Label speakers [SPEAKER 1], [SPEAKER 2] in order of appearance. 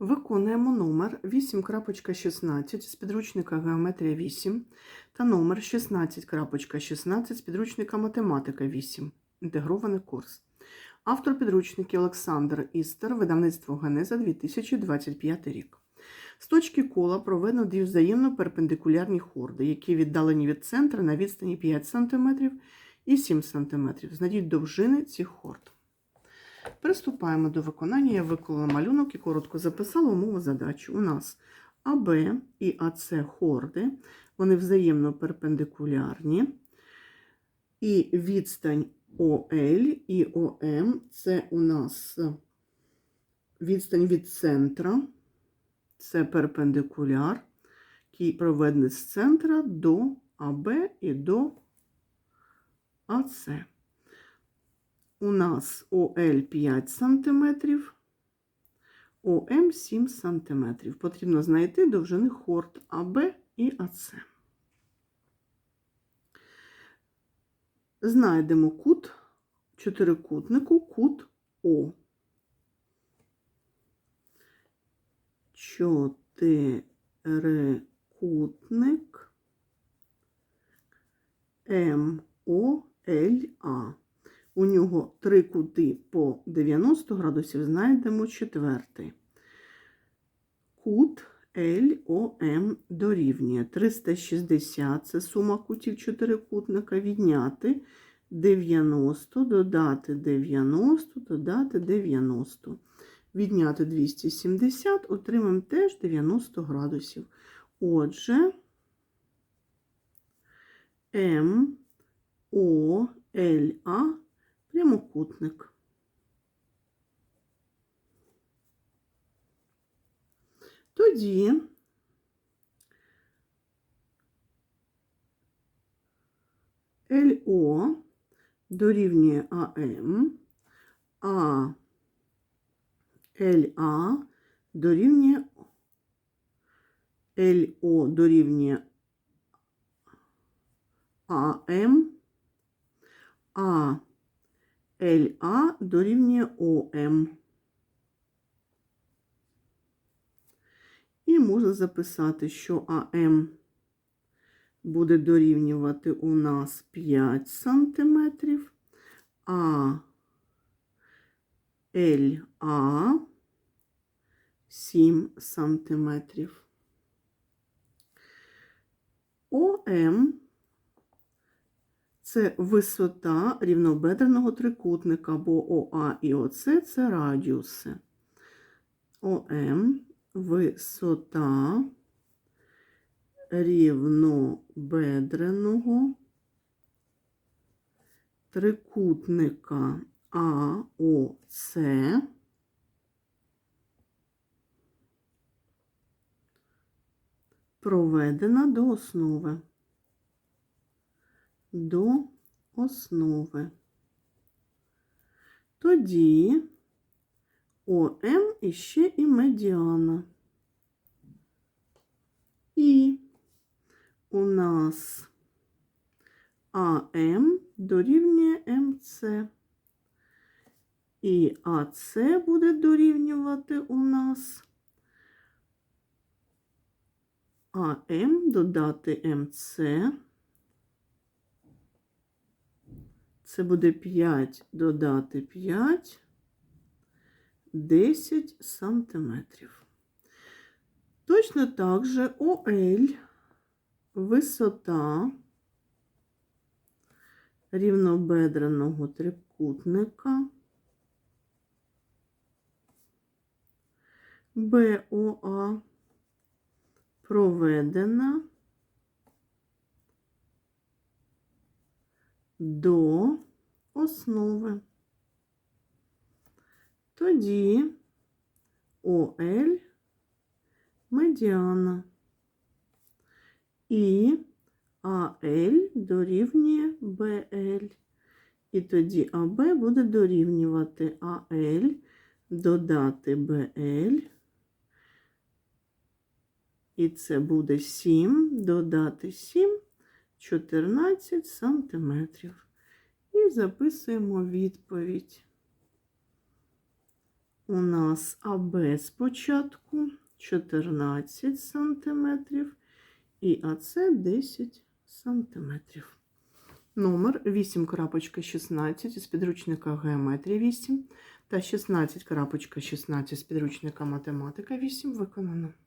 [SPEAKER 1] Виконуємо номер 8.16 з підручника Геометрія 8 та номер 16.16 з підручника Математика 8. Інтегрований курс. Автор підручників Олександр Істер, видавництво Генеза 2025 рік. З точки кола проведено дві взаємно перпендикулярні хорди, які віддалені від центра на відстані 5 см і 7 см. Знайдіть довжини цих хорд. Приступаємо до виконання. Я виклала малюнок і коротко записала умову задачі. У нас АБ і АС хорди, вони взаємно перпендикулярні. І відстань ОЛ і ОМ це у нас відстань від центра, це перпендикуляр, який проведений з центра до АБ і до АС. У нас ОЛ 5 см, ОМ 7 см. Потрібно знайти довжини хорд АБ і АС. Знайдемо кут чотирикутнику, кут О. Чотирикутник МОЛА. У нього три кути по 90 градусів, знайдемо четвертий. Кут LOM дорівнює 360, це сума кутів чотирикутника, відняти 90, додати 90, додати 90. Відняти 270, отримаємо теж 90 градусів. Отже, МОЛА прямокутник. Тоді ЛО дорівнює АМ, а ЛА дорівнює ЛО дорівнює АМ, а ЛА дорівнює ОМ. І можна записати, що АМ буде дорівнювати у нас 5 см, а ЛА 7 см. ОМ це висота рівнобедреного трикутника, бо ОА і ОС це радіуси. ОМ висота рівнобедреного трикутника АОС проведена до основи. До основи. Тоді ОМ іще і медіана. І у нас АМ дорівнює МЦ. І АЦ буде дорівнювати у нас АМ додати МЦ. Це буде 5 додати 5, 10 сантиметрів. Точно так же ОЛ висота рівнобедреного трикутника БОА проведена до основи. Тоді ОЛ медіана і АЛ дорівнює БЛ. І тоді АБ буде дорівнювати АЛ, додати БЛ. І це буде 7, додати 7, 14 сантиметрів. І записуємо відповідь. У нас АБ спочатку 14 сантиметрів і АЦ 10 сантиметрів. Номер 8.16 з підручника Геометрія 8 та 16.16 з підручника Математика 8 виконано.